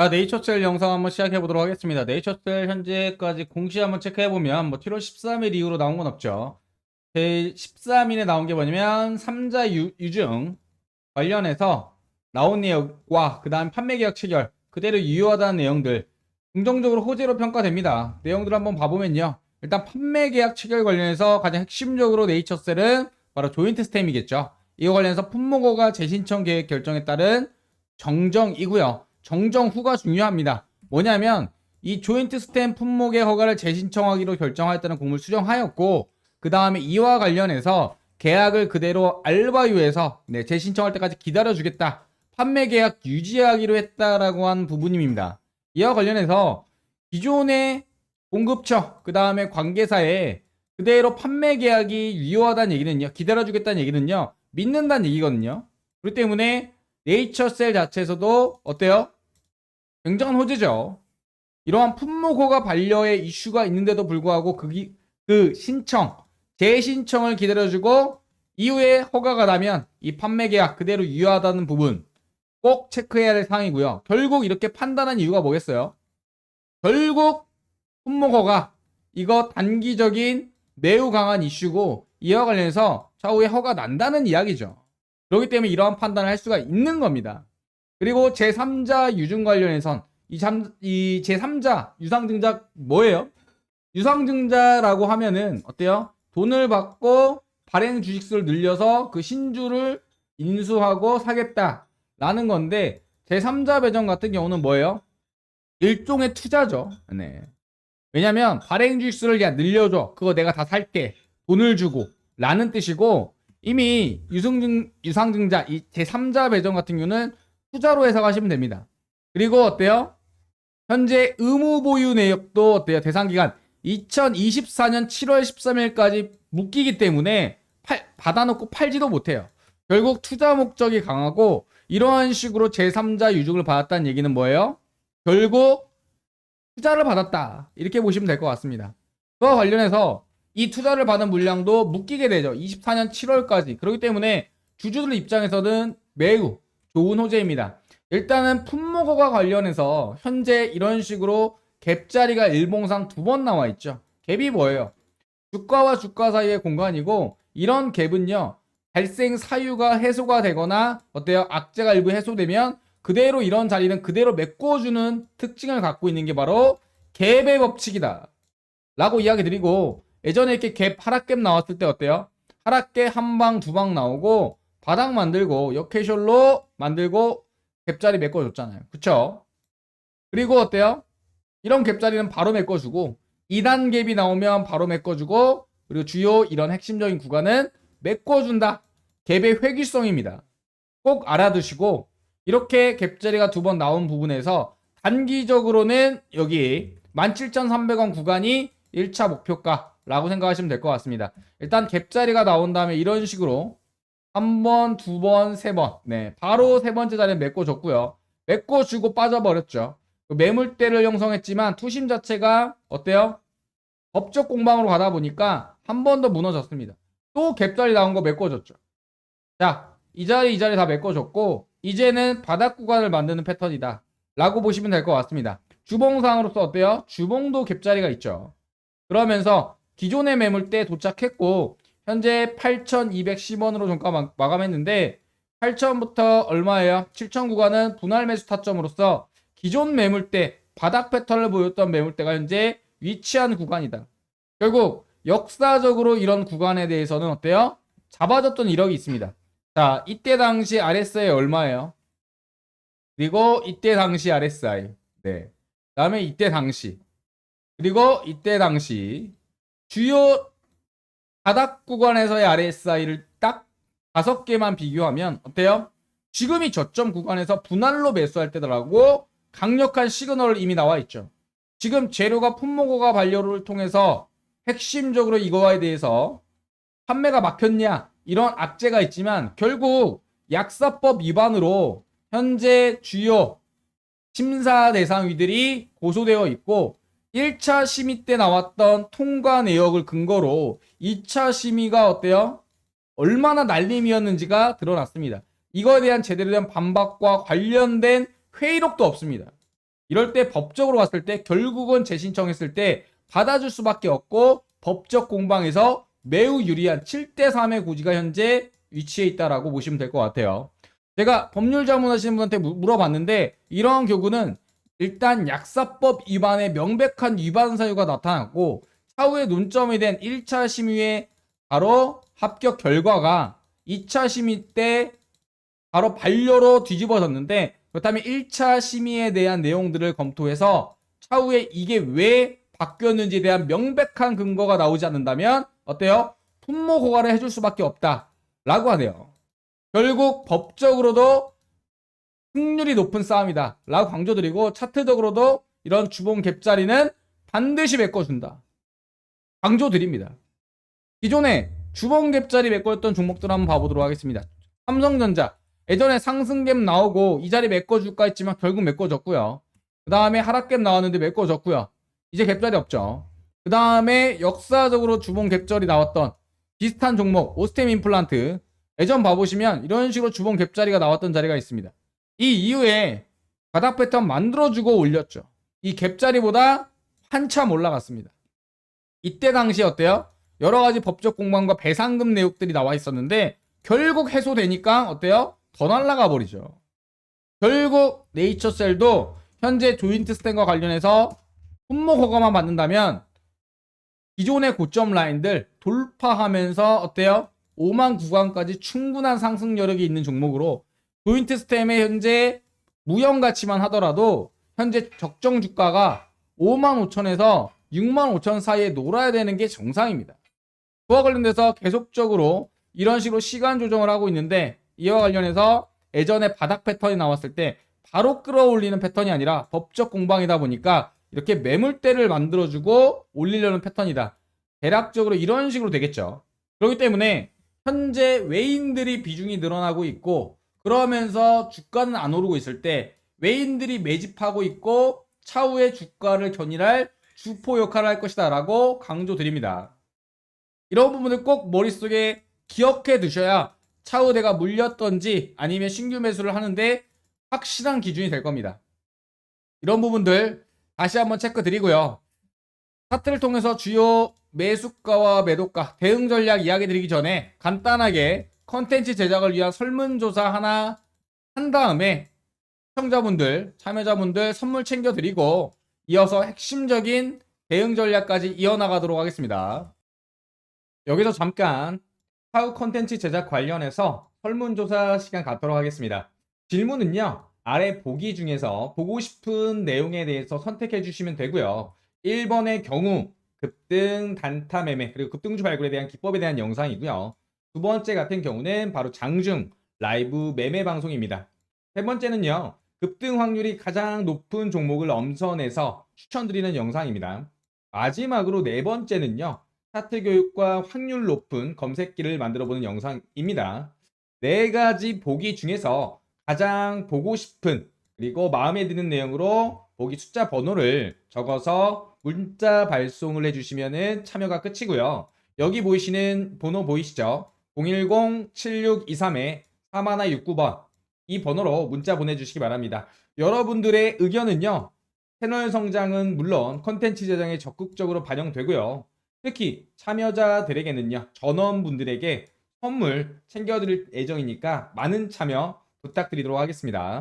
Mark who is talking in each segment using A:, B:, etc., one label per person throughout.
A: 자, 네이처셀 영상 한번 시작해 보도록 하겠습니다. 네이처셀 현재까지 공시 한번 체크해 보면 뭐 7월 13일 이후로 나온 건 없죠. 제 13일에 나온 게 뭐냐면 3자 유, 유증 관련해서 나온 내용과 그다음 판매 계약 체결 그대로 유효하다는 내용들 긍정적으로 호재로 평가됩니다. 내용들 한번 봐보면요. 일단 판매 계약 체결 관련해서 가장 핵심적으로 네이처셀은 바로 조인트 스템이겠죠. 이거 관련해서 품목허가 재신청 계획 결정에 따른 정정이고요. 정정 후가 중요합니다. 뭐냐면 이 조인트 스탬 품목의 허가를 재신청하기로 결정하였다는 공문을 수정하였고 그 다음에 이와 관련해서 계약을 그대로 알바유에서 네, 재신청할 때까지 기다려주겠다. 판매 계약 유지하기로 했다라고 한 부분입니다. 이와 관련해서 기존의 공급처 그 다음에 관계사에 그대로 판매 계약이 유효하다는 얘기는요. 기다려주겠다는 얘기는요. 믿는다는 얘기거든요. 그렇기 때문에 네이처셀 자체에서도 어때요? 굉장한 호재죠. 이러한 품목허가 반려의 이슈가 있는데도 불구하고 그, 기- 그 신청, 재신청을 기다려주고 이후에 허가가 나면 이 판매 계약 그대로 유효하다는 부분 꼭 체크해야 할 사항이고요. 결국 이렇게 판단한 이유가 뭐겠어요? 결국 품목허가 이거 단기적인 매우 강한 이슈고 이와 관련해서 차후에 허가 난다는 이야기죠. 그렇기 때문에 이러한 판단을 할 수가 있는 겁니다. 그리고 제3자 유증 관련해선 이, 잠, 이 제3자 유상증자 뭐예요? 유상증자라고 하면은 어때요? 돈을 받고 발행 주식수를 늘려서 그 신주를 인수하고 사겠다라는 건데 제3자 배정 같은 경우는 뭐예요? 일종의 투자죠. 네. 왜냐면 발행 주식수를 야 늘려줘. 그거 내가 다 살게. 돈을 주고 라는 뜻이고 이미 유승증 유상증자 이 제3자 배정 같은 경우는 투자로 해석하시면 됩니다. 그리고 어때요? 현재 의무 보유 내역도 어때요? 대상 기간 2024년 7월 13일까지 묶이기 때문에 팔- 받아놓고 팔지도 못해요. 결국 투자 목적이 강하고 이러한 식으로 제3자 유증을 받았다는 얘기는 뭐예요? 결국 투자를 받았다. 이렇게 보시면 될 것 같습니다. 그와 관련해서 이 투자를 받은 물량도 묶이게 되죠. 24년 7월까지. 그렇기 때문에 주주들 입장에서는 매우 좋은 호재입니다. 일단은 품목허가 관련해서 현재 이런 식으로 갭자리가 일봉상 두 번 나와 있죠. 갭이 뭐예요? 주가와 주가 사이의 공간이고 이런 갭은요. 발생 사유가 해소가 되거나 어때요? 악재가 일부 해소되면 그대로 이런 자리는 그대로 메꿔주는 특징을 갖고 있는 게 바로 갭의 법칙이다. 라고 이야기 드리고 예전에 이렇게 갭 하락갭 나왔을 때 어때요? 하락갭 한 방 두 방 나오고 바닥 만들고 역캐셜로 만들고 갭자리 메꿔줬잖아요. 그쵸? 그리고 어때요? 이런 갭자리는 바로 메꿔주고 2단 갭이 나오면 바로 메꿔주고 그리고 주요 이런 핵심적인 구간은 메꿔준다. 갭의 회귀성입니다. 꼭 알아두시고 이렇게 갭자리가 두 번 나온 부분에서 단기적으로는 여기 17,300원 구간이 1차 목표가 라고 생각하시면 될 것 같습니다. 일단 갭자리가 나온 다음에 이런 식으로 한 번, 두 번, 세 번. 네. 바로 세 번째 자리에 메꿔줬고요. 메꿔주고 빠져버렸죠. 그 매물대를 형성했지만 투심 자체가 어때요? 법적 공방으로 가다 보니까 한 번 더 무너졌습니다. 또 갭자리 나온 거 메꿔줬죠. 자, 이 자리, 이 자리 다 메꿔줬고, 이제는 바닥 구간을 만드는 패턴이다. 라고 보시면 될 것 같습니다. 주봉상으로서 어때요? 주봉도 갭자리가 있죠. 그러면서 기존의 매물대 도착했고, 현재 8,210원으로 종가 마- 마감했는데 8,000부터 얼마예요? 7,000 구간은 분할 매수 타점으로서 기존 매물대 바닥 패턴을 보였던 매물대가 현재 위치한 구간이다. 결국 역사적으로 이런 구간에 대해서는 어때요? 잡아줬던 이력이 있습니다. 자, 이때 당시 RSI 얼마예요? 그리고 이때 당시 RSI. 네. 다음에 이때 당시. 그리고 이때 당시 주요 바닥 구간에서의 RSI를 딱 다섯 개만 비교하면 어때요? 지금이 저점 구간에서 분할로 매수할 때더라고 강력한 시그널이 이미 나와 있죠. 지금 재료가 품목호가 반려를 통해서 핵심적으로 이거에 대해서 판매가 막혔냐 이런 악재가 있지만 결국 약사법 위반으로 현재 주요 심사 대상위들이 고소되어 있고 1차 심의 때 나왔던 통과 내역을 근거로 2차 심의가 어때요? 얼마나 날림이었는지가 드러났습니다. 이거에 대한 제대로 된 반박과 관련된 회의록도 없습니다. 이럴 때 법적으로 왔을 때 결국은 재신청했을 때 받아줄 수밖에 없고 법적 공방에서 매우 유리한 7대 3의 고지가 현재 위치해 있다라고 보시면 될 것 같아요. 제가 법률 자문하시는 분한테 무- 물어봤는데 이러한 경우는 일단 약사법 위반의 명백한 위반 사유가 나타났고 차후에 논점이 된 1차 심의의 바로 합격 결과가 2차 심의 때 바로 반려로 뒤집어졌는데 그렇다면 1차 심의에 대한 내용들을 검토해서 차후에 이게 왜 바뀌었는지에 대한 명백한 근거가 나오지 않는다면 어때요? 품모 고과를 해줄 수밖에 없다 라고 하네요. 결국 법적으로도 승률이 높은 싸움이다 라고 강조드리고 차트적으로도 이런 주봉 갭자리는 반드시 메꿔준다. 강조드립니다. 기존에 주봉 갭자리 메꿔줬던 종목들 한번 봐보도록 하겠습니다. 삼성전자 예전에 상승갭 나오고 이 자리 메꿔줄까 했지만 결국 메꿔줬고요. 그 다음에 하락갭 나왔는데 메꿔줬고요. 이제 갭자리 없죠. 그 다음에 역사적으로 주봉 갭절이 나왔던 비슷한 종목 오스템 임플란트 예전 봐보시면 이런 식으로 주봉 갭자리가 나왔던 자리가 있습니다. 이 이후에 바닥 패턴 만들어주고 올렸죠. 이 갭자리보다 한참 올라갔습니다. 이때 당시 어때요? 여러 가지 법적 공방과 배상금 내역들이 나와 있었는데 결국 해소되니까 어때요? 더 날라가 버리죠. 결국 네이처셀도 현재 조인트 스탠과 관련해서 품목 허가만 받는다면 기존의 고점 라인들 돌파하면서 어때요? 5만 구간까지 충분한 상승 여력이 있는 종목으로 조인트 스템의 현재 무형 가치만 하더라도 현재 적정 주가가 5만 5천에서 6만 5천 사이에 놀아야 되는 게 정상입니다. 그와 관련돼서 계속적으로 이런 식으로 시간 조정을 하고 있는데 이와 관련해서 예전에 바닥 패턴이 나왔을 때 바로 끌어올리는 패턴이 아니라 법적 공방이다 보니까 이렇게 매물대를 만들어주고 올리려는 패턴이다. 대략적으로 이런 식으로 되겠죠. 그렇기 때문에 현재 외인들이 비중이 늘어나고 있고 그러면서 주가는 안 오르고 있을 때 외인들이 매집하고 있고 차후에 주가를 견인할 주포 역할을 할 것이다 라고 강조드립니다. 이런 부분을 꼭 머릿속에 기억해 두셔야 차후 내가 물렸던지 아니면 신규 매수를 하는데 확실한 기준이 될 겁니다. 이런 부분들 다시 한번 체크 드리고요. 차트를 통해서 주요 매수가와 매도가, 대응 전략 이야기 드리기 전에 간단하게 컨텐츠 제작을 위한 설문조사 하나 한 다음에 시청자분들, 참여자분들 선물 챙겨드리고 이어서 핵심적인 대응 전략까지 이어나가도록 하겠습니다. 여기서 잠깐 차후 컨텐츠 제작 관련해서 설문조사 시간 갖도록 하겠습니다. 질문은요, 아래 보기 중에서 보고 싶은 내용에 대해서 선택해 주시면 되고요. 1번의 경우, 급등, 단타 매매, 그리고 급등주 발굴에 대한 기법에 대한 영상이고요. 두 번째 같은 경우는 바로 장중, 라이브 매매 방송입니다. 세 번째는요, 급등 확률이 가장 높은 종목을 엄선해서 추천드리는 영상입니다. 마지막으로 네 번째는요, 차트 교육과 확률 높은 검색기를 만들어 보는 영상입니다. 네 가지 보기 중에서 가장 보고 싶은 그리고 마음에 드는 내용으로 보기 숫자 번호를 적어서 문자 발송을 해주시면 참여가 끝이고요. 여기 보이시는 번호 보이시죠? 010-7623-4169번 이 번호로 문자 보내주시기 바랍니다. 여러분들의 의견은요. 채널 성장은 물론 컨텐츠 제작에 적극적으로 반영되고요. 특히 참여자들에게는요. 전원분들에게 선물 챙겨드릴 예정이니까 많은 참여 부탁드리도록 하겠습니다.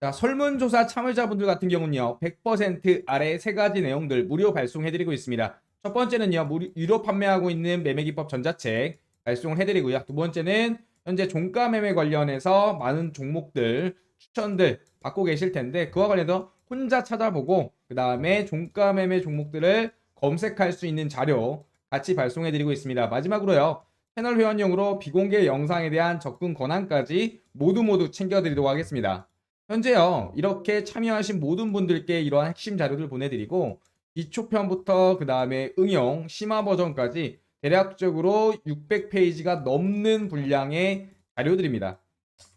A: 자, 설문조사 참여자분들 같은 경우는요, 100% 아래 세 가지 내용들 무료 발송해드리고 있습니다. 첫 번째는요, 유료 판매하고 있는 매매기법 전자책 발송을 해드리고요. 두 번째는 현재 종가 매매 관련해서 많은 종목들, 추천들 받고 계실 텐데, 그와 관련해서 혼자 찾아보고, 그 다음에 종가 매매 종목들을 검색할 수 있는 자료 같이 발송해드리고 있습니다. 마지막으로요, 채널 회원용으로 비공개 영상에 대한 접근 권한까지 모두 모두 챙겨드리도록 하겠습니다. 현재요, 이렇게 참여하신 모든 분들께 이러한 핵심 자료들 보내드리고, 기초편부터 그 다음에 응용, 심화 버전까지 대략적으로 600페이지가 넘는 분량의 자료들입니다.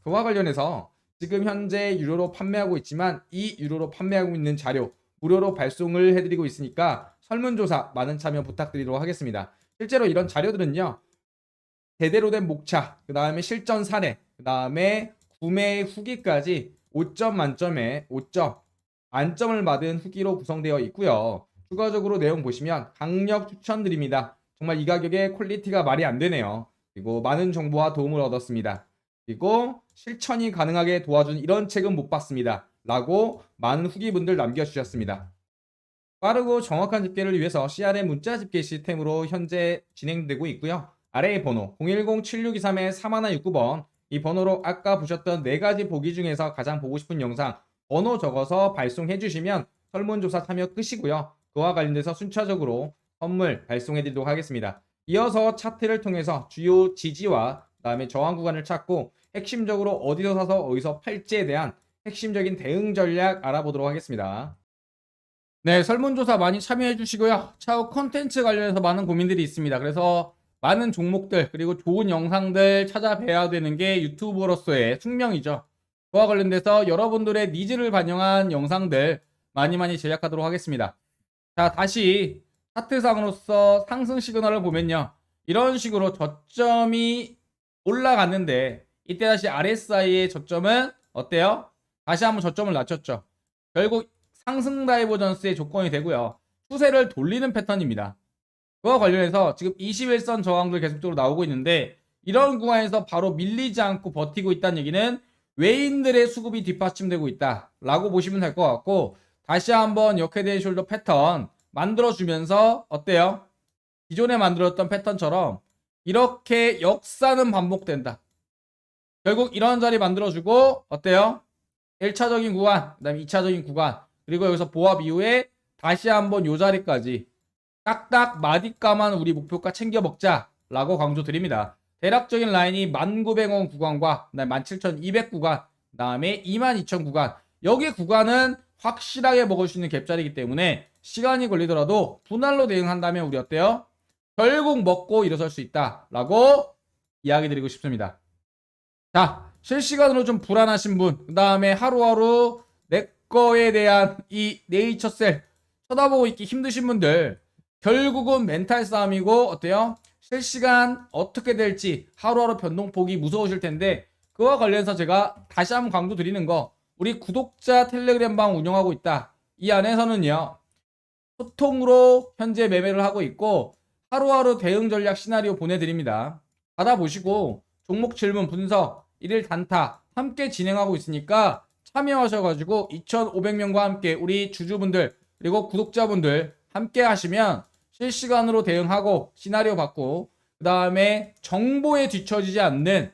A: 그와 관련해서 지금 현재 유료로 판매하고 있지만 이 유료로 판매하고 있는 자료 무료로 발송을 해드리고 있으니까 설문조사 많은 참여 부탁드리도록 하겠습니다. 실제로 이런 자료들은요, 제대로 된 목차, 그 다음에 실전 사례, 그 다음에 구매 후기까지 5점 만점에 5점 만점을 받은 후기로 구성되어 있고요. 추가적으로 내용 보시면 강력 추천드립니다. 정말 이 가격에 퀄리티가 말이 안 되네요. 그리고 많은 정보와 도움을 얻었습니다. 그리고 실천이 가능하게 도와준 이런 책은 못 봤습니다. 라고 많은 후기분들 남겨주셨습니다. 빠르고 정확한 집계를 위해서 CRM 문자 집계 시스템으로 현재 진행되고 있고요. 아래의 번호 010-7623-4169번 이 번호로 아까 보셨던 네 가지 보기 중에서 가장 보고 싶은 영상 번호 적어서 발송해 주시면 설문조사 참여 끝이고요. 그와 관련돼서 순차적으로 선물 발송해 드리도록 하겠습니다. 이어서 차트를 통해서 주요 지지와 그다음에 저항 구간을 찾고 핵심적으로 어디서 사서 어디서 팔지에 대한 핵심적인 대응 전략 알아보도록 하겠습니다. 네, 설문조사 많이 참여해 주시고요. 차후 콘텐츠 관련해서 많은 고민들이 있습니다. 그래서 많은 종목들 그리고 좋은 영상들 찾아뵈야 되는 게 유튜버로서의 숙명이죠. 그와 관련돼서 여러분들의 니즈를 반영한 영상들 많이 많이 제작하도록 하겠습니다. 자, 다시 차트상으로서 상승 시그널을 보면요. 이런 식으로 저점이 올라갔는데 이때 다시 RSI의 저점은 어때요? 다시 한번 저점을 낮췄죠. 결국 상승 다이버전스의 조건이 되고요. 추세를 돌리는 패턴입니다. 그와 관련해서 지금 21선 저항들 계속적으로 나오고 있는데 이런 구간에서 바로 밀리지 않고 버티고 있다는 얘기는 외인들의 수급이 뒷받침되고 있다 라고 보시면 될 것 같고 다시 한번 역헤드의 숄더 패턴 만들어주면서 어때요? 기존에 만들었던 패턴처럼 이렇게 역사는 반복된다. 결국 이런 자리 만들어주고 어때요? 1차적인 구간, 그 다음에 2차적인 구간 그리고 여기서 보합 이후에 다시 한번 요 자리까지 딱딱 마디가만 우리 목표가 챙겨 먹자 라고 강조드립니다. 대략적인 라인이 1900원 구간과 17200 구간, 그다음에 22000 구간. 여기 구간은 확실하게 먹을 수 있는 갭자리이기 때문에 시간이 걸리더라도 분할로 대응한다면 우리 어때요? 결국 먹고 일어설 수 있다 라고 이야기 드리고 싶습니다. 자, 실시간으로 좀 불안하신 분, 그 다음에 하루하루 내 거에 대한 이 네이처셀 쳐다보고 있기 힘드신 분들, 결국은 멘탈 싸움이고 어때요? 실시간 어떻게 될지 하루하루 변동폭이 무서우실 텐데 그와 관련해서 제가 다시 한번 강조 드리는 거 우리 구독자 텔레그램 방 운영하고 있다. 이 안에서는요. 소통으로 현재 매매를 하고 있고 하루하루 대응 전략 시나리오 보내드립니다. 받아보시고 종목 질문 분석, 일일 단타 함께 진행하고 있으니까 참여하셔가지고 2,500명과 함께 우리 주주분들 그리고 구독자분들 함께 하시면 실시간으로 대응하고 시나리오 받고 그 다음에 정보에 뒤처지지 않는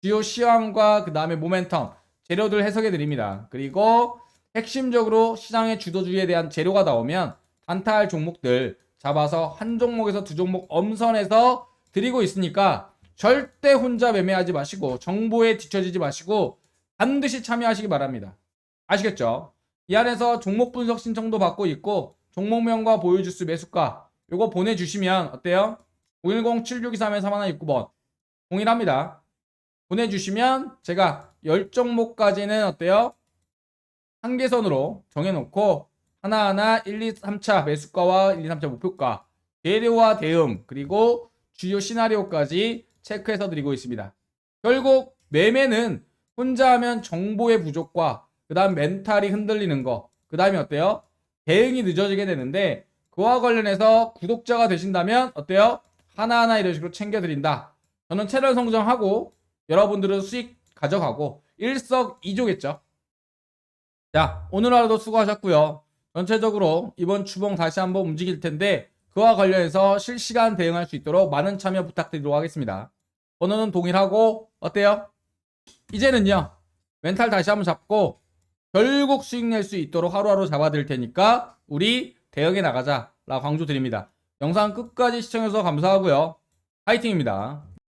A: 주요 시황과 그 다음에 모멘텀 재료들 해석해 드립니다. 그리고 핵심적으로 시장의 주도주의에 대한 재료가 나오면 단타할 종목들 잡아서 한 종목에서 두 종목 엄선해서 드리고 있으니까 절대 혼자 매매하지 마시고 정보에 뒤처지지 마시고 반드시 참여하시기 바랍니다. 아시겠죠? 이 안에서 종목 분석 신청도 받고 있고 종목명과 보유주수 매수가 요거 보내주시면 어때요? 010-7623-3169번 동일합니다. 보내주시면 제가 10종목까지는 어때요? 한계선으로 정해놓고 하나하나 1, 2, 3차 매수가와 1, 2, 3차 목표가 재료와 대응 그리고 주요 시나리오까지 체크해서 드리고 있습니다. 결국 매매는 혼자 하면 정보의 부족과 그 다음 멘탈이 흔들리는 거, 그 다음에 어때요? 대응이 늦어지게 되는데 그와 관련해서 구독자가 되신다면 어때요? 하나하나 이런 식으로 챙겨드린다. 저는 채널 성장하고 여러분들은 수익 가져가고 일석이조겠죠. 자, 오늘 하루도 수고하셨고요. 전체적으로 이번 주봉 다시 한번 움직일 텐데 그와 관련해서 실시간 대응할 수 있도록 많은 참여 부탁드리도록 하겠습니다. 번호는 동일하고 어때요? 이제는요. 멘탈 다시 한번 잡고 결국 수익 낼 수 있도록 하루하루 잡아드릴 테니까 우리 대응해 나가자 라고 강조드립니다. 영상 끝까지 시청해주셔서 감사하고요. 파이팅입니다.